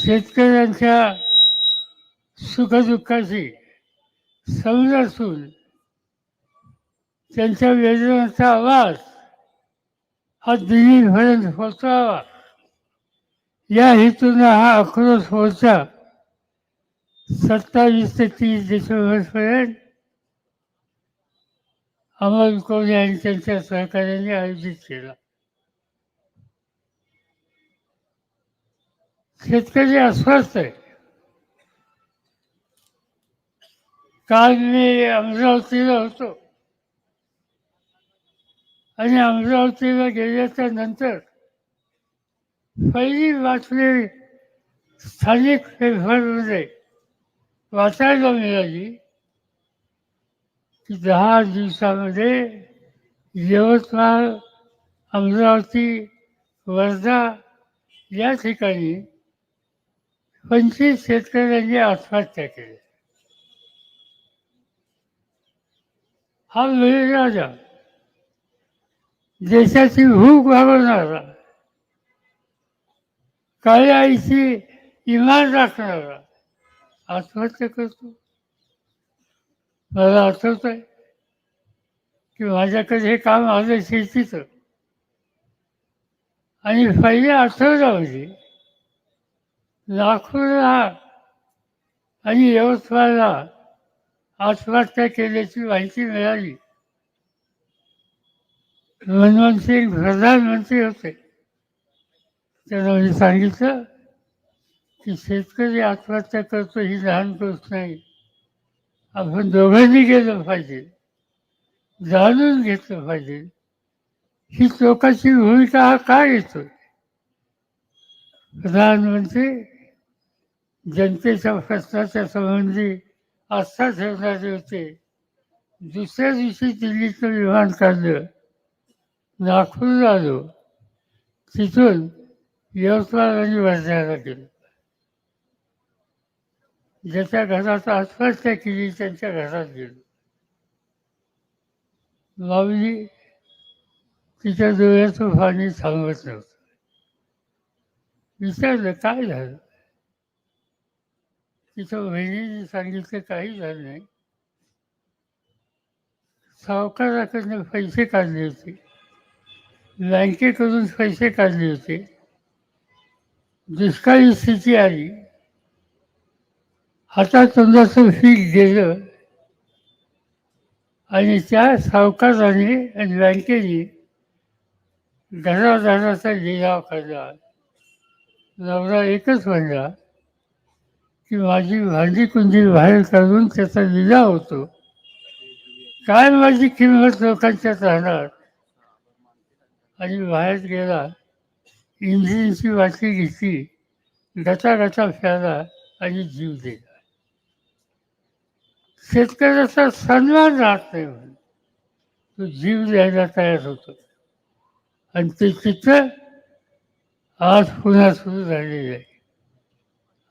शेतकऱ्यांच्या सुखदुःखाशी समज असून त्यांच्या वेदनांचा आवाज हा दिल्लीपर्यंत पोहोचावा या हेतूनं हा आक्रोश मोर्चा सत्तावीस ते तीस डिसेंबरपर्यंत अमोल कोण आणि त्यांच्या सहकार्याने आयोजित केला. शेतकरी अस्वस्थ आहे. काल मी अमरावतीला होतो. आणि अमरावतीला गेल्याच्यानंतर पहिली बातमी स्थानिक पेपरमध्ये वाचायला मिळाली की दहा दिवसामध्ये यवतमाळ अमरावती वर्धा या ठिकाणी पंचवीस शेतकऱ्यांनी आत्महत्या केली. हा राजा देशाची भूक भागवणारा काळ्या आईची इमान राखणारा आत्महत्या करतो. मला आठवत आहे की माझ्याकडे हे काम आलं शेतीचं. आणि पहिल्या आठवड्यामध्ये लाखोला आणि यवतमाळला आत्महत्या केल्याची माहिती मिळाली. मनमोहन सिंग प्रधानमंत्री होते. त्यांना मी सांगितलं की शेतकरी आत्महत्या करतो ही लहान गोष्ट नाही. आपण दोघांनी गेलं पाहिजे. जाणून घेतलं पाहिजे. ही लोकांची भूमिका हा का येतो प्रधानमंत्री जनतेच्या प्रश्नाच्या संबंधी आस्था ठेवणारे होते दुसऱ्या दिवशी दिल्लीचं विमान काढलं. नागपूर आलो. तिथून यवतमाळ आणि वर्ध्याला गेलो. ज्याच्या घरात आत्महत्या केली त्यांच्या घरात गेलो. माऊली तिच्या डोळ्याचं पाणी थांबत नव्हतं. विचारलं काय झालं? तिथं बहिणीने सांगितलं काही झालं नाही. सावकाराकडनं पैसे काढले होते. बँकेकडून पैसे काढले होते. दुष्काळी स्थिती आली. हातातोंडाचं पीक गेलं. आणि त्या सावकाराने आणि बँकेने घरादाराचा लिलाव काढला. नवरा एकच म्हणला की माझी भांडी कुंजी बाहेर काढून त्याचा लिला होतो. काय माझी किंमत लोकांच्यात राहणार आणि बाहेर गेला इंजिनची वाटी घेतली गचा गचा फ्याला आणि जीव दिला शेतकऱ्याचा सन्मान राहत नाही म्हणून तो जीव द्यायला तयार होतो. आणि ते चित्र आज पुन्हा सुरू झालेलं आहे.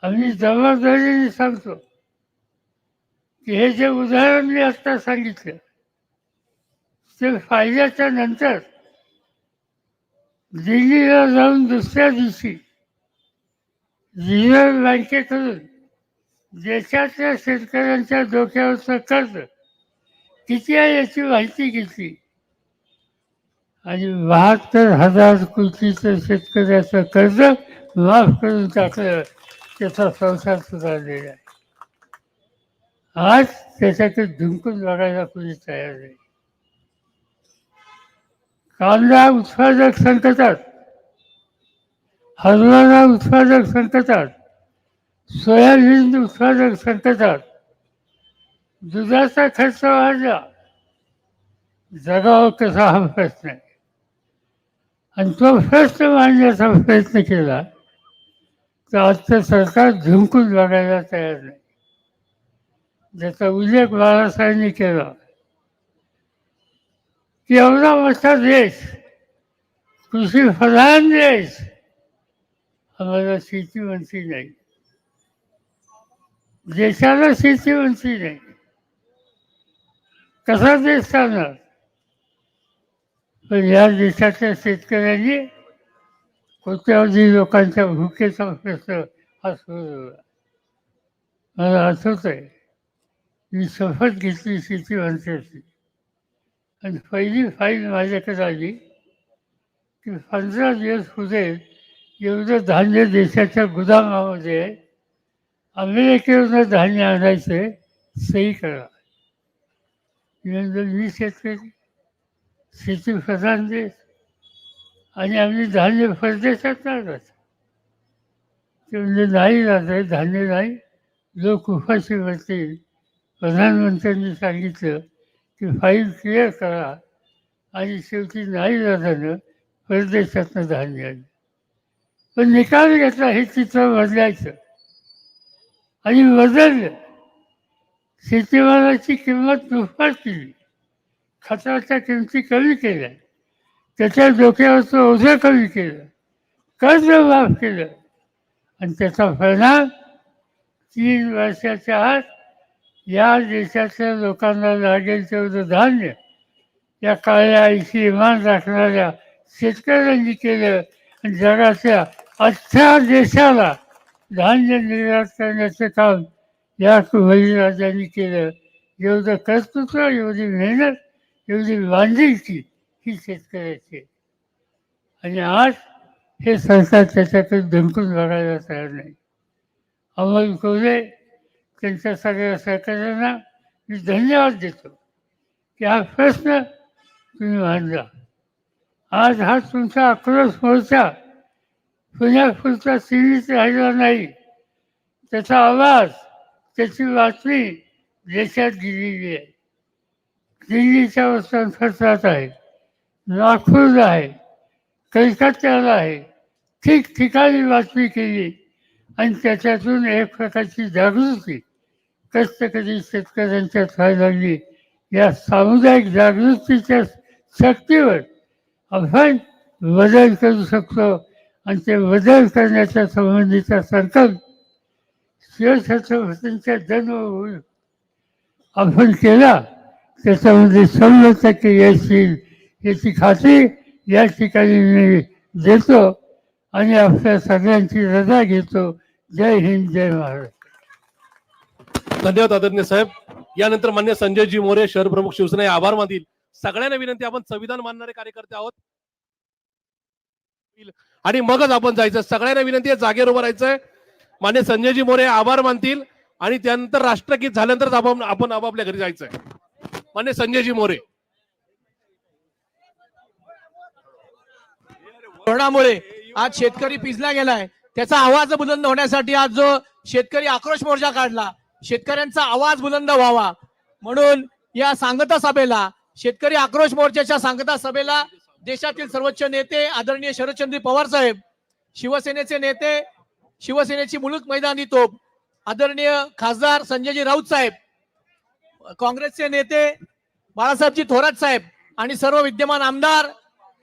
आम्ही जबाबदारीने सांगतो की हे जे उदाहरण मी आत्ता सांगितलं ते फायद्याच्या नंतर दिल्लीला जाऊन दुसऱ्या दिवशी रिझर्व्ह बँकेकडून देशातल्या शेतकऱ्यांच्या डोक्यावरचं कर्ज किती आहे याची माहिती घेतली. आणि बहात्तर हजार कोटीचं शेतकऱ्याचं कर्ज माफ करून टाकलं. त्याचा संसार सुधारलेला आहे. आज त्याच्याकडे झुंकून लढायला कोणी तयार नाही. कांदा उत्पादक संकटात. हरभरा उत्पादक संकटात. सोयाबीन उत्पादक संकटात. दुधाचा खर्च वाढला. जगाव कसा हा प्रश्न आहे. आणि तो प्रश्न मांडण्याचा प्रयत्न केला. तर आजचं सरकार झिंकून लढायला तयार नाही. ज्याचा उल्लेख बाळासाहेबांनी केला. की एवढा मोठा देश कृषी प्रधान देश आम्हाला शेती म्हणती नाही. देशाला शेती म्हणती नाही. कसा देश चालणार? पण या देशाच्या शेतकऱ्यांनी कोट्यावधी लोकांच्या भूकेचा प्रश्न हा सुरू झाला. मला आठवत आहे मी शपथ घेतली शेती मंत्र्याची आणि पहिली फाईल माझ्याकडे आली की पंधरा दिवस पुढे एवढं धान्य देशाच्या गुदामामध्ये आहे अमेरिकेवर धान्य आणायचे सही करा. मी मी शेतकरी शेती प्रधान देश. आणि आम्ही धान्य परदेशात आणत ते म्हणजे नाही जाते धान्य नाही. लोक उपाशी करतील प्रधानमंत्र्यांनी सांगितलं की फाईल क्लिअर करा. आणि शेवटी नाही राहताना परदेशातनं धान्य आलं पण निकाल घेतला हे चित्र बदलायचं. आणि बदललं. शेतीमालाची किंमत दुप्पट केली. खताच्या किमती कमी केल्या. त्याच्या डोक्यावरचं ओझं कमी केलं कर्ज माफ केलं. आणि त्याचा परिणाम तीन वर्षाच्या आत या देशातल्या लोकांना लागेल तेवढं धान्य या काळ्या आईशी इमान राखणाऱ्या शेतकऱ्यांनी केलं. आणि जगाच्या अठरा देशाला धान्य निर्यात करण्याचं काम या बळीराजांनी केलं. एवढं कर्तृत्व एवढी मेहनत एवढी बांधिलकी ही शेतकऱ्याची. आणि आज हे सरकार त्याच्यातून धमकून लढायला तयार नाही. अमोल कोल्हे त्यांच्या सगळ्या सहकार्यांना मी धन्यवाद देतो की हा प्रश्न तुम्ही मांडला. आज हा तुमचा आक्रोश मोर्चा पुण्यापुरता सीमित राहिला नाही. त्याचा आवाज त्याची बातमी देशात गेलेली आहे. दिल्लीच्या वृत्तपत्रात आहे. नागपूरला आहे कलकत्त्याला आहे. ठिकठिकाणी बातमी केली आणि त्याच्यातून एक प्रकारची जागृती. कष्टकरी शेतकऱ्यांच्यात व्हायला लागली या सामुदायिक जागृतीच्या शक्तीवर आपण बदल करू शकतो आणि ते बदल करण्याच्या संबंधीचा संकल्प शिवछत्रपतींच्या जन्मभूमी आपण केला त्याच्यामध्ये शंभर टक्के येईल याची खात्री या ठिकाणी मी देतो आणि आपल्या सगळ्यांची रजा घेतो. जय हिंद जय महाराष्ट्र. धन्यवाद आदरणीय साहेब. यानंतर मान्य संजयजी मोरे शहर प्रमुख शिवसेना आभार मानतील. सगळ्यांना विनंती आपण संविधान मानणारे कार्यकर्ते आहोत. आणि मगच आपण जायचं. सगळ्यांना विनंती आहे जागेवर उभं राहायचंय. मान्य संजयजी मोरे आभार मानतील. आणि त्यानंतर राष्ट्रगीत झाल्यानंतर आपण आपण आपापल्या घरी जायचंय. मान्य संजयजी मोरे. धोरणामुळे आज शेतकरी पिजला गेलाय. त्याचा आवाज बुलंद होण्यासाठी आज जो शेतकरी आक्रोश मोर्चा काढला शेतकऱ्यांचा आवाज बुलंद व्हावा म्हणून या सांगता सभेला शेतकरी आक्रोश मोर्चाच्या सांगता सभेला देशातील सर्वोच्च नेते आदरणीय शरदचंद्र पवार साहेब शिवसेनेचे नेते शिवसेनेची मुलूक मैदानी तोप आदरणीय खासदार संजयजी राऊत साहेब काँग्रेसचे नेते बाळासाहेबजी थोरात साहेब आणि सर्व विद्यमान आमदार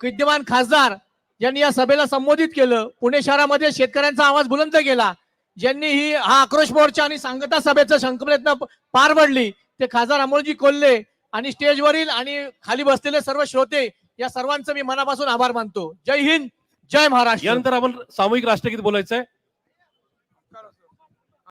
विद्यमान खासदार ज्यांनी या सभेला संबोधित केलं पुणे शहरामध्ये शेतकऱ्यांचा आवाज बुलंद केला ज्यांनी ही हा आक्रोश मोर्चा आणि सांगता सभेचं शंखप्रयत्न पार पडली ते खासदार अमोलजी कोल्हे आणि स्टेजवरील आणि खाली बसलेले सर्व श्रोते या सर्वांचं मी मनापासून आभार मानतो. जय हिंद जय महाराष्ट्र. यानंतर आपण सामूहिक राष्ट्रगीत बोलायचंय.